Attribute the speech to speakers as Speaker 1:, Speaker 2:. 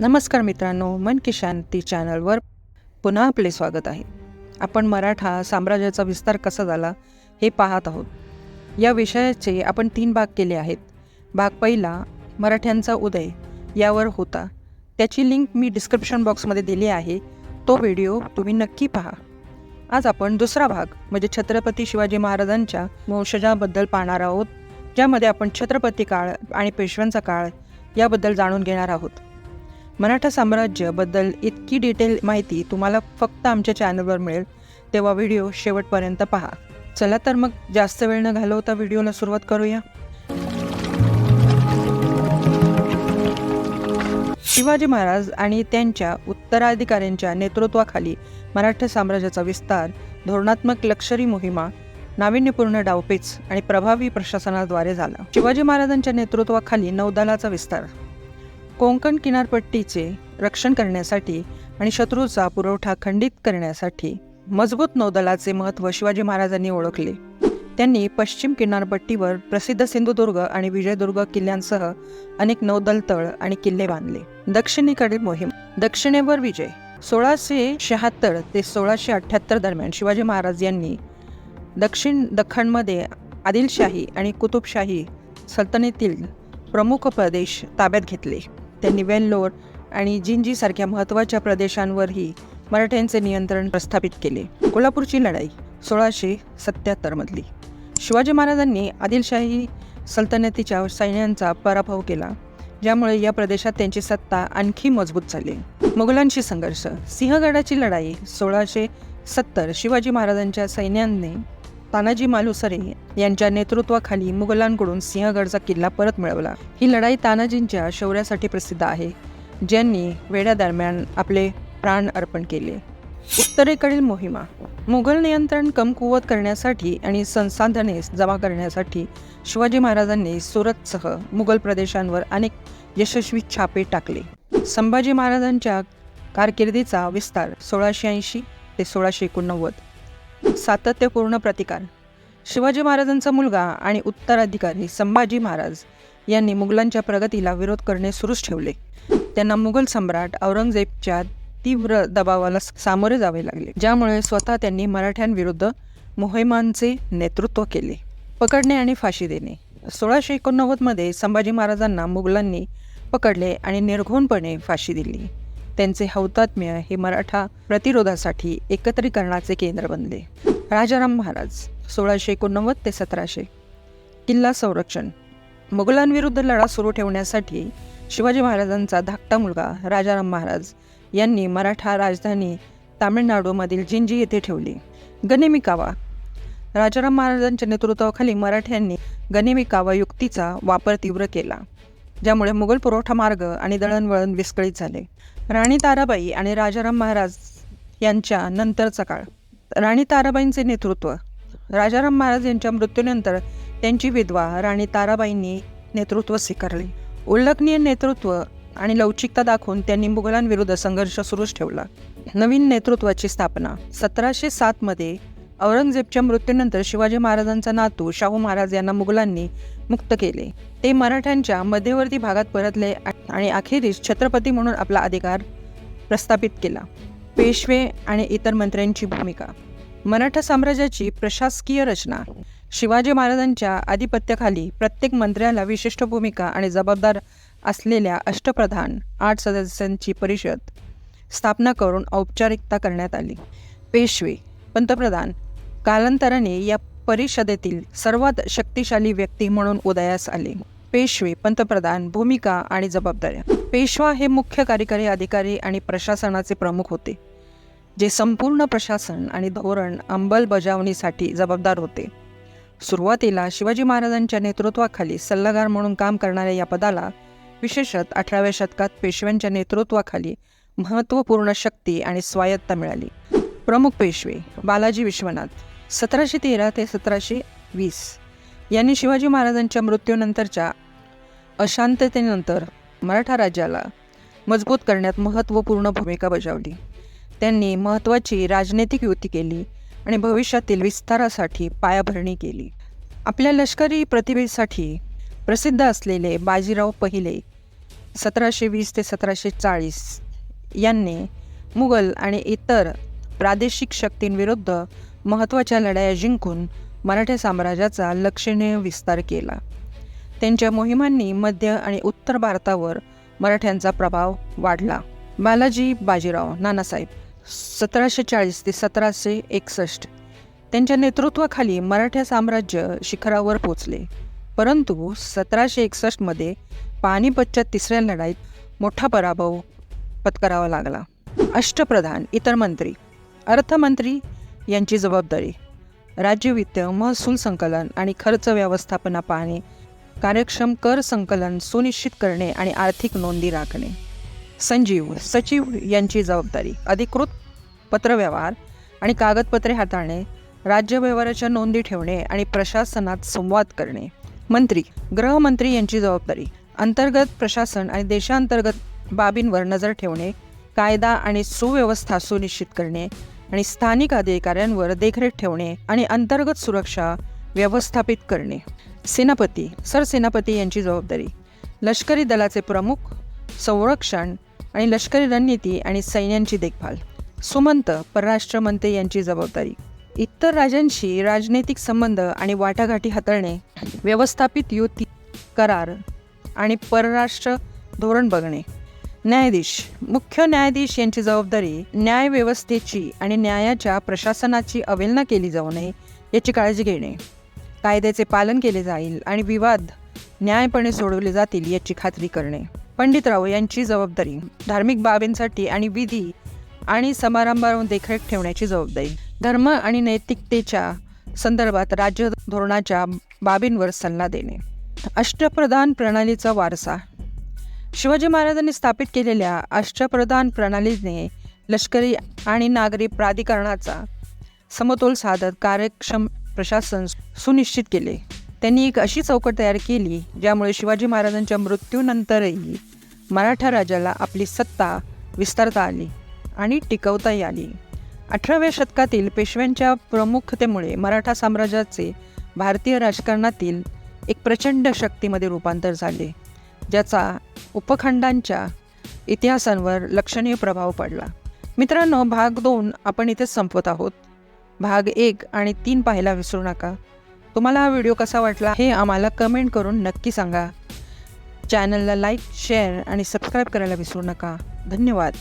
Speaker 1: नमस्कार मित्रांनो मन की शांती चॅनलवर पुन्हा आपले स्वागत आहे. आपण मराठा साम्राज्याचा विस्तार कसा झाला हे पाहत आहोत. या विषयाचे आपण तीन भाग केले आहेत. भाग पहिला मराठ्यांचा उदय यावर होता. त्याची लिंक मी डिस्क्रिप्शन बॉक्समध्ये दिली आहे. तो व्हिडिओ तुम्ही नक्की पहा. आज आपण दुसरा भाग म्हणजे छत्रपती शिवाजी महाराजांच्या वंशजाबद्दल पाहणार आहोत ज्यामध्ये आपण छत्रपती काळ आणि पेशव्यांचा काळ याबद्दल जाणून घेणार आहोत. मराठा साम्राज्याबद्दल इतकी डिटेल माहिती तुम्हाला फक्त आमच्या चॅनलवर मिळेल. तेव्हा व्हिडिओ शेवटपर्यंत पहा. चला तर मग जास्त वेळ न घालवता व्हिडिओला सुरुवात करूया. शिवाजी महाराज आणि त्यांच्या उत्तराधिकाऱ्यांच्या नेतृत्वाखाली मराठा साम्राज्याचा विस्तार धोरणात्मक लष्करी मोहिमा नाविन्यपूर्ण डावपेच आणि प्रभावी प्रशासनाद्वारे झाला. शिवाजी महाराजांच्या नेतृत्वाखाली नौदलाचा विस्तार. कोंकण किनारपट्टीचे रक्षण करण्यासाठी आणि शत्रूचा पुरवठा खंडित करण्यासाठी मजबूत नौदलाचे महत्त्व शिवाजी महाराजांनी ओळखले. त्यांनी पश्चिम किनारपट्टीवर प्रसिद्ध सिंधुदुर्ग आणि विजयदुर्ग किल्ल्यांसह अनेक नौदल तळ आणि किल्ले बांधले. दक्षिणेकडील मोहीम दक्षिणेवर विजय. सोळाशे शहात्तर ते सोळाशे अठ्ठ्याहत्तर दरम्यान शिवाजी महाराज यांनी दक्षिण दख्खनमध्ये आदिलशाही आणि कुतुबशाही सल्तनतील प्रमुख प्रदेश ताब्यात घेतले. त्यांनी वेल्लोर आणि जिंजीसारख्या महत्त्वाच्या प्रदेशांवरही मराठ्यांचे नियंत्रण प्रस्थापित केले. कोल्हापूरची लढाई सोळाशे सत्याहत्तरमधली शिवाजी महाराजांनी आदिलशाही सल्तनतीच्या सैन्यांचा पराभव केला ज्यामुळे या प्रदेशात त्यांची सत्ता आणखी मजबूत झाली. मुघलांशी संघर्ष. सिंहगडाची लढाई सोळाशे सत्तर शिवाजी महाराजांच्या सैन्याने तानाजी मालुसरे यांच्या नेतृत्वाखाली मुघलांकडून सिंहगडचा किल्ला परत मिळवला. ही लढाई तानाजींच्या शौर्यासाठी प्रसिद्ध आहे ज्यांनी वेड्यादरम्यान आपले प्राण अर्पण केले. उत्तरेकडील मोहिमा मुघल नियंत्रण कमकुवत करण्यासाठी आणि संसाधने जमा करण्यासाठी शिवाजी महाराजांनी सुरतसह मुघल प्रदेशांवर अनेक यशस्वी छापे टाकले. संभाजी महाराजांच्या कारकिर्दीचा विस्तार सोळाशे ऐंशी ते सोळाशे एकोणनव्वद सातत्यपूर्ण प्रतिकार. शिवाजी महाराजांचा मुलगा आणि उत्तराधिकारी संभाजी महाराज यांनी मुघलांच्या प्रगतीला विरोध करणे सुरूच ठेवले. त्यांना मुघल सम्राट औरंगजेबच्या तीव्र दबावाला सामोरे जावे लागले. ज्यामुळे स्वतः त्यांनी मराठ्यांविरुद्ध मोहिमांचे नेतृत्व केले. पकडणे आणि फाशी देणे. सोळाशे एकोणनव्वदमध्ये संभाजी महाराजांना मुघलांनी पकडले आणि निर्घोणपणे फाशी दिली. त्यांचे हौतात्म्य हे मराठा प्रतिरोधासाठी एकत्रीकरणाचे केंद्र बनले. राजाराम महाराज सोळाशे एकोणनव्वद ते सतराशे. किल्ला संरक्षण. मुघलांविरुद्ध लढा सुरू ठेवण्यासाठी शिवाजी महाराजांचा धाकटा मुलगा राजाराम महाराज यांनी मराठा राजधानी तामिळनाडूमधील जिंजी येथे ठेवली. गनिमी कावा. राजाराम महाराजांच्या नेतृत्वाखाली मराठ्यांनी गनिमी कावा युक्तीचा वापर तीव्र केला ज्यामुळे मुघल पुरवठा मार्ग आणि दळणवळण विस्कळीत झाले. राणी ताराबाई आणि राजाराम महाराज यांच्या नंतरचा काळ. राणी ताराबाईंचे नेतृत्व. राजाराम महाराज यांच्या मृत्यूनंतर त्यांची विधवा राणी ताराबाईंनी नेतृत्व स्वीकारले. उल्लेखनीय नेतृत्व आणि लवचिकता दाखवून त्यांनी मुघलांविरुद्ध संघर्ष सुरूच ठेवला. नवीन नेतृत्वाची स्थापना सतराशे सातमध्ये औरंगजेबच्या मृत्यूनंतर शिवाजी महाराजांचा नातू शाहू महाराज यांना मुघलांनी मुक्त केले. ते मराठ्यांच्या मध्यवर्ती भागात परतले आणि अखेरीस छत्रपती म्हणून आपला अधिकार प्रस्थापित केला. पेशवे आणि इतर मंत्र्यांची भूमिका. मराठा साम्राज्याची प्रशासकीय रचना. शिवाजी महाराजांच्या आधिपत्याखाली प्रत्येक मंत्र्याला विशिष्ट भूमिका आणि जबाबदार असलेल्या अष्टप्रधान आठ सदस्यांची परिषद स्थापना करून औपचारिकता करण्यात आली. पेशवे पंतप्रधान कालांतराने या परिषदेतील सर्वात शक्तिशाली व्यक्ती म्हणून उदयास आले. पेशवे पंतप्रधान भूमिका आणि जबाबदाऱ्या. पेशवा हे मुख्य कार्यकारी अधिकारी आणि प्रशासनाचे प्रमुख होते जे संपूर्ण प्रशासन आणि धोरण अंमलबजावणीसाठी जबाबदार होते. सुरुवातीला शिवाजी महाराजांच्या नेतृत्वाखाली सल्लागार म्हणून काम करणाऱ्या या पदाला विशेषत अठराव्या शतकात पेशव्यांच्या नेतृत्वाखाली महत्त्वपूर्ण शक्ती आणि स्वायत्ता मिळाली. प्रमुख पेशवे बालाजी विश्वनाथ सतराशे तेरा ते सतराशे वीस यांनी शिवाजी महाराजांच्या मृत्यूनंतरच्या अशांततेनंतर मराठा राज्याला मजबूत करण्यात महत्त्वपूर्ण भूमिका बजावली. त्यांनी महत्त्वाची राजनैतिक युती केली आणि भविष्यातील विस्तारासाठी पायाभरणी केली. आपल्या लष्करी प्रतिभेसाठी प्रसिद्ध असलेले बाजीराव पहिले सतराशे वीस ते सतराशे चाळीस यांनी मुघल आणि इतर प्रादेशिक शक्तींविरुद्ध महत्त्वाच्या लढाया जिंकून मराठा साम्राज्याचा लक्षणीय विस्तार केला. त्यांच्या मोहिमांनी मध्य आणि उत्तर भारतावर मराठ्यांचा प्रभाव वाढला. बालाजी बाजीराव नानासाहेब सतराशे चाळीस ते सतराशे एकसष्ट त्यांच्या नेतृत्वाखाली मराठा साम्राज्य शिखरावर पोचले परंतु सतराशे एकसष्टमध्ये पानिपतच्या तिसऱ्या लढाईत मोठा पराभव पत्करावा लागला. अष्टप्रधान इतर मंत्री. अर्थमंत्री यांची जबाबदारी. राज्य वित्त महसूल संकलन आणि खर्च व्यवस्थापना पाहणे. कार्यक्षम कर संकलन सुनिश्चित करणे आणि आर्थिक नोंदी राखणे. संजीव सचिव यांची जबाबदारी. अधिकृत पत्रव्यवहार आणि कागदपत्रे हाताळणे. राज्य व्यवहाराच्या नोंदी ठेवणे आणि प्रशासनात संवाद करणे. मंत्री गृहमंत्री यांची जबाबदारी. अंतर्गत प्रशासन आणि देशांतर्गत बाबींवर नजर ठेवणे. कायदा आणि सुव्यवस्था सुनिश्चित करणे. आणि स्थानिक अधिकाऱ्यांवर देखरेख ठेवणे आणि अंतर्गत सुरक्षा व्यवस्थापित करणे. सेनापती सरसेनापती यांची जबाबदारी. लष्करी दलाचे प्रमुख संरक्षण आणि लष्करी रणनीती आणि सैन्यांची देखभाल. सुमंत परराष्ट्र मंत्री यांची जबाबदारी. इतर राज्यांशी राजनैतिक संबंध आणि वाटाघाटी हाताळणे व्यवस्थापित युती करार आणि परराष्ट्र धोरण बघणे. न्यायाधीश मुख्य न्यायाधीश यांची जबाबदारी न्यायव्यवस्थेची आणि न्यायाच्या प्रशासनाची अवहेलना केली जाऊ नये याची काळजी घेणे. कायद्याचे पालन केले जाईल आणि विवाद न्यायपणे सोडवले जातील याची खात्री करणे. पंडितराव यांची जबाबदारी धार्मिक बाबींसाठी आणि विधी आणि समारंभावर देखरेख ठेवण्याची जबाबदारी. धर्म आणि नैतिकतेच्या संदर्भात राज्य धोरणाच्या बाबींवर सल्ला देणे. अष्टप्रधान प्रणालीचा वारसा शिवाजी महाराजांनी स्थापित केलेल्या अष्टप्रधान प्रणालीने लष्करी आणि नागरी प्राधिकरणाचा समतोल साधत कार्यक्षम प्रशासन सुनिश्चित केले. त्यांनी एक अशी चौकट तयार केली ज्यामुळे शिवाजी महाराजांच्या मृत्यूनंतरही मराठा राजाला आपली सत्ता विस्तारता आली आणि टिकवताही आली. अठराव्या शतकातील पेशव्यांच्या प्रमुखतेमुळे मराठा साम्राज्याचे भारतीय राजकारणातील एक प्रचंड शक्तीमध्ये रूपांतर झाले ज्याचा उपखंडांच्या इतिहासांवर लक्षणीय प्रभाव पडला. मित्रांनो भाग दोन आपण इथेच संपवत आहोत. भाग एक आणि तीन पाहायला विसरू नका. तुम्हाला हा व्हिडिओ कसा वाटला हे आम्हाला कमेंट करून नक्की सांगा. चॅनलला लाईक शेअर आणि सबस्क्राईब करायला विसरू नका. धन्यवाद.